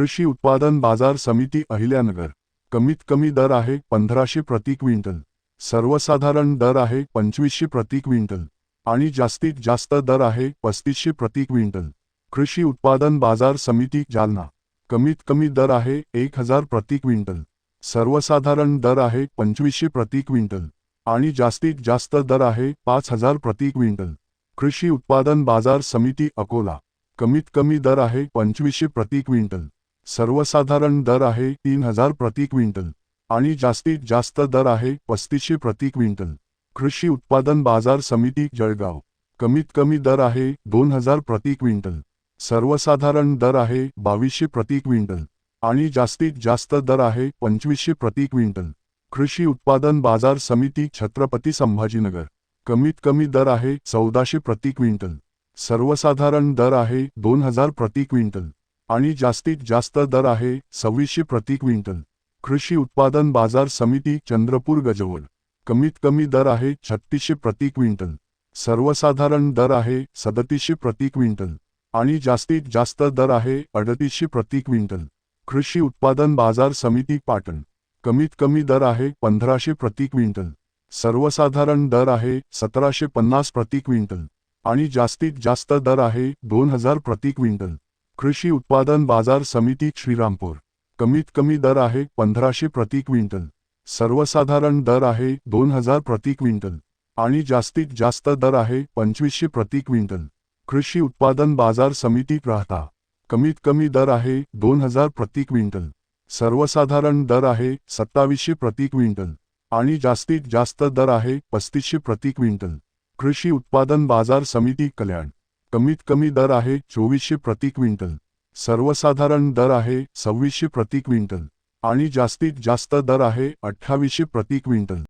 कृषी उत्पादन बाजार समिती अहिल्यानगर. कमीत कमी दर आहे पंधराशे प्रति क्विंटल. सर्वसाधारण दर आहे पंचवीसशे प्रति क्विंटल. आणि जास्तीत जास्त दर आहे पस्तीसशे प्रति क्विंटल. कृषी उत्पादन बाजार समिती जालना. कमीत कमी दर आहे एक हजार प्रति क्विंटल. सर्वसाधारण दर आहे पंचवीसशे प्रति क्विंटल. आणि जास्तीत जास्त दर आहे पाच हजार प्रति क्विंटल. कृषी उत्पादन बाजार समिती अकोला. कमीत कमी दर आहे पंचवीसशे प्रति क्विंटल. सर्वसाधारण दर आहे तीन हजार प्रति क्विंटल आणि जास्तीत जास्त दर आहे पस्तीसशे प्रति क्विंटल. कृषी उत्पादन बाजार समिती जळगाव. कमीत कमी दर आहे दोन हजार प्रति क्विंटल. सर्वसाधारण दर आहे बावीसशे प्रति क्विंटल आणि जास्तीत जास्त दर आहे पंचवीसशे प्रति क्विंटल. कृषी उत्पादन बाजार समिती छत्रपती संभाजीनगर. कमीत कमी दर आहे चौदाशे प्रति क्विंटल. सर्वसाधारण दर आहे दोन हजार प्रति क्विंटल. आणि जास्तीत जास्त दर आहे सव्वीसशे प्रति क्विंटल. कृषी उत्पादन बाजार समिती चंद्रपूर गजवळ कमीत कमी दर आहे छत्तीसशे प्रति क्विंटल. सर्वसाधारण दर आहे सदतीसशे प्रति क्विंटल. आणि जास्तीत जास्त दर आहे अडतीसशे प्रति क्विंटल. कृषी उत्पादन बाजार समिती पाटण. कमीत कमी दर आहे पंधराशे प्रति क्विंटल. सर्वसाधारण दर आहे सतराशे पन्नास प्रति क्विंटल. आणि जास्तीत जास्त दर आहे दोन हजार प्रति क्विंटल. कृषी उत्पादन बाजार समिती श्रीरामपूर. कमीत कमी दर आहे पंधराशे प्रति क्विंटल. सर्वसाधारण दर आहे दोन हजार प्रति क्विंटल. आणि जास्तीत जास्त दर आहे पंचवीसशे प्रति क्विंटल. कृषी उत्पादन बाजार समिती राहता कमीत कमी दर आहे दोन हजार प्रति क्विंटल. सर्वसाधारण दर आहे सत्तावीसशे प्रति क्विंटल. आणि जास्तीत जास्त दर आहे पस्तीसशे प्रति क्विंटल. कृषी उत्पादन बाजार समिती कल्याण. कमीत कमी दर आहे चोवीसशे प्रति क्विंटल. सर्वसाधारण दर आहे सव्वीसशे प्रति क्विंटल. आणि जास्तीत जास्त दर आहे अठ्ठावीसशे प्रति क्विंटल.